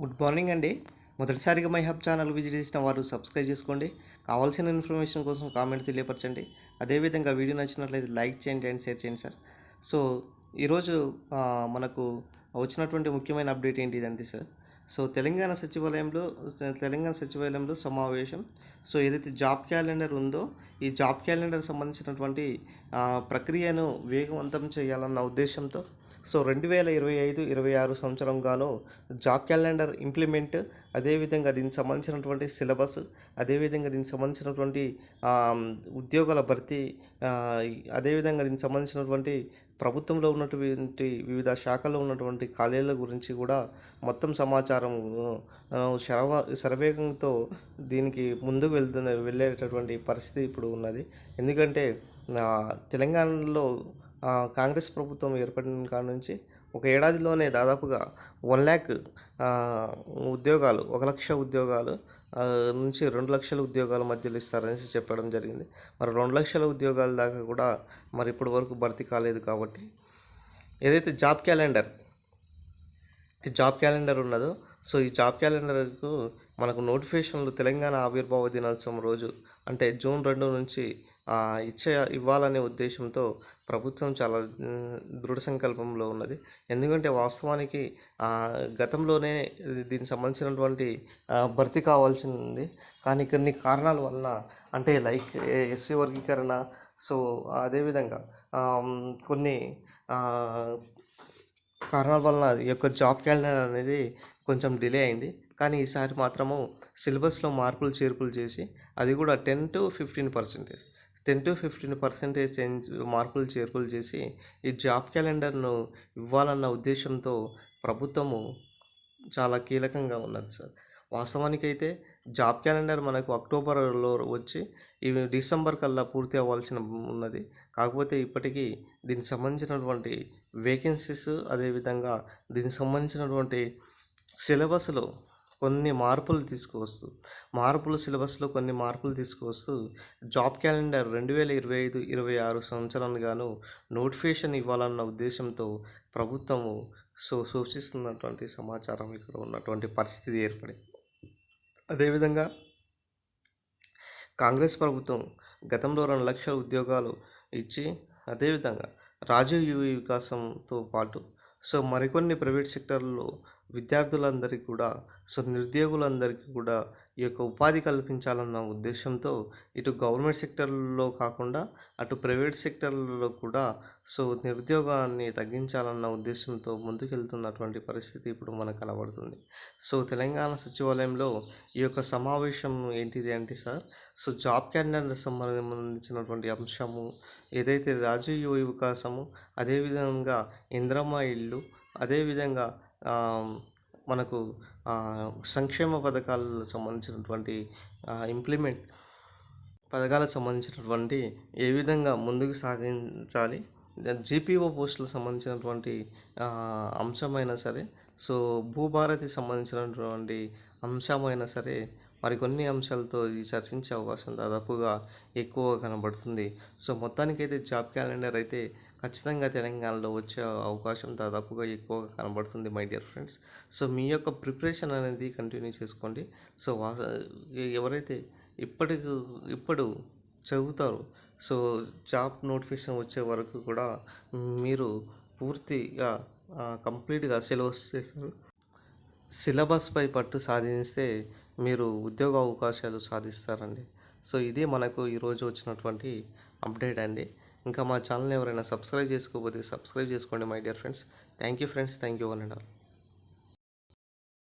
Good morning అండి. మొదటిసారిగా my hub channel visit చేసిన వారు సబ్స్క్రైబ్ చేసుకోండి. కావాల్సిన ఇన్ఫర్మేషన్ కోసం కామెంట్ తెలియపరచండి. అదేవిధంగా వీడియో నచ్చినట్లయితే లైక్ చేయండి అండ్ షేర్ చేయండి సార్. సో ఈరోజు మనకు వచ్చినటువంటి ముఖ్యమైన అప్డేట్ ఏంటిదండి సార్? సో తెలంగాణ సచివాలయంలో తెలంగాణ సచివాలయంలో సమావేశం. సో ఏదైతే జాబ్ క్యాలెండర్ ఉందో ఈ జాబ్ క్యాలెండర్ సంబంధించినటువంటి ప్రక్రియను వేగవంతం చేయాలన్న ఉద్దేశంతో సో రెండు వేల ఇరవై ఐదు ఇరవై ఆరు సంవత్సరం గాను జాబ్ క్యాలెండర్ ఇంప్లిమెంట్ అదేవిధంగా దీనికి సంబంధించినటువంటి సిలబస్ అదేవిధంగా దీనికి సంబంధించినటువంటి ఉద్యోగాల భర్తీ అదేవిధంగా దీనికి సంబంధించినటువంటి ప్రభుత్వంలో ఉన్నటువంటి వివిధ శాఖల్లో ఉన్నటువంటి ఖాళీల గురించి కూడా మొత్తం సమాచారం శరవ శరవేగంతో దీనికి ముందుకు వెళ్తున్న వెళ్ళేటటువంటి పరిస్థితి ఇప్పుడు ఉన్నది. ఎందుకంటే తెలంగాణలో కాంగ్రెస్ ప్రభుత్వం ఏర్పడిన కాడ నుంచి ఒక ఏడాదిలోనే దాదాపుగా వన్ ల్యాక్ ఉద్యోగాలు ఒక లక్ష ఉద్యోగాలు నుంచి రెండు లక్షల ఉద్యోగాల మధ్యలో ఇస్తారనేసి చెప్పడం జరిగింది. మరి రెండు లక్షల ఉద్యోగాల దాకా కూడా మరి ఇప్పటి వరకు భర్తీ కాలేదు కాబట్టి ఏదైతే జాబ్ క్యాలెండర్ జాబ్ క్యాలెండర్ ఉన్నదో సో ఈ జాబ్ క్యాలెండర్కు మనకు నోటిఫికేషన్లు తెలంగాణ ఆవిర్భావ దినోత్సవం రోజు అంటే జూన్ రెండు నుంచి ఇచ్చే ఇవ్వాలనే ఉద్దేశంతో ప్రభుత్వం చాలా దృఢ సంకల్పంలో ఉన్నది. ఎందుకంటే వాస్తవానికి గతంలోనే దీనికి సంబంధించినటువంటి భర్తీ కావాల్సింది. కానీ కొన్ని కారణాల వలన అంటే లైక్ ఎస్సీ వర్గీకరణ సో అదేవిధంగా కొన్ని కారణాల వలన ఈ యొక్క జాబ్ క్యాలెండర్ అనేది కొంచెం డిలే అయింది. కానీ ఈసారి మాత్రము సిలబస్లో మార్పులు చేర్పులు చేసి అది కూడా ten to fifteen percentage. Ten to fifteen percentage change మార్పులు చేర్పులు చేసి ఈ జాబ్ క్యాలెండర్ను ఇవ్వాలన్న ఉద్దేశంతో ప్రభుత్వము చాలా కీలకంగా ఉన్నది సార్. వాస్తవానికి అయితే జాబ్ క్యాలెండర్ మనకు అక్టోబర్లో వచ్చి ఇవి డిసెంబర్ కల్లా పూర్తి అవ్వాల్సిన ఉన్నది. కాకపోతే ఇప్పటికీ దీనికి సంబంధించినటువంటి వేకెన్సీస్ అదేవిధంగా దీనికి సంబంధించినటువంటి సిలబస్లో కొన్ని మార్పులు తీసుకువస్తూ మార్పులు సిలబస్లో కొన్ని మార్పులు తీసుకువస్తూ జాబ్ క్యాలెండర్ రెండు వేల ఇరవై ఐదు ఇరవై ఆరు సంవత్సరానికి గాను నోటిఫికేషన్ ఇవ్వాలన్న ఉద్దేశంతో ప్రభుత్వము సో సూచిస్తున్నటువంటి సమాచారం ఇక్కడ ఉన్నటువంటి పరిస్థితి ఏర్పడింది. అదేవిధంగా కాంగ్రెస్ ప్రభుత్వం గతంలో రెండు లక్షల ఉద్యోగాలు ఇచ్చి అదేవిధంగా రాజీవ్ యువ వికాసంతో పాటు సో మరికొన్ని ప్రైవేట్ సెక్టర్లో విద్యార్థులందరికీ కూడా సో నిరుద్యోగులందరికీ కూడా ఈ యొక్క ఉపాధి కల్పించాలన్న ఉద్దేశంతో ఇటు గవర్నమెంట్ సెక్టర్లో కాకుండా అటు ప్రైవేట్ సెక్టర్లలో కూడా సో నిరుద్యోగాన్ని తగ్గించాలన్న ఉద్దేశంతో ముందుకెళ్తున్నటువంటి పరిస్థితి ఇప్పుడు మనకు కనబడుతుంది. సో తెలంగాణ సచివాలయంలో ఈ యొక్క సమావేశం ఏంటిది అంటే సార్ సో జాబ్ క్యాలెండర్ సంబంధించినటువంటి అంశము ఏదైతే రాజీవ్ యువ వికాసము అదేవిధంగా ఇంద్రమ్మ ఇల్లు అదేవిధంగా మనకు సంక్షేమ పథకాలకు సంబంధించినటువంటి ఇంప్లిమెంట్ పథకాలకు సంబంధించినటువంటి ఏ విధంగా ముందుకు సాగించాలి జీపీఓ పోస్టులకు సంబంధించినటువంటి అంశమైనా సరే సో భూభారతికి సంబంధించినటువంటి అంశమైనా సరే మరికొన్ని అంశాలతో ఇది చర్చించే అవకాశం దాదాపుగా ఎక్కువగా కనబడుతుంది. సో మొత్తానికైతే జాబ్ క్యాలెండర్ అయితే ఖచ్చితంగా తెలంగాణలో వచ్చే అవకాశం దాదాపుగా ఎక్కువగా కనబడుతుంది మై డియర్ ఫ్రెండ్స్. సో మీ యొక్క ప్రిపరేషన్ అనేది కంటిన్యూ చేసుకోండి. సో ఎవరైతే ఇప్పటికి ఇప్పుడు చదువుతారో సో జాబ్ నోటిఫికేషన్ వచ్చే వరకు కూడా మీరు పూర్తిగా కంప్లీట్గా సిలబస్ చేస్తారు. సిలబస్పై పట్టు సాధిస్తే మీరు ఉద్యోగ అవకాశాలు సాధిస్తారండి. సో ఇది మనకు ఈరోజు వచ్చినటువంటి అప్డేట్ అండి. ఇంకా మా ఛానల్ ఎవరైనా సబ్స్క్రైబ్ చేసుకోకపోతే సబ్స్క్రైబ్ చేసుకోండి my dear friends. Thank you friends. Thank you one and all.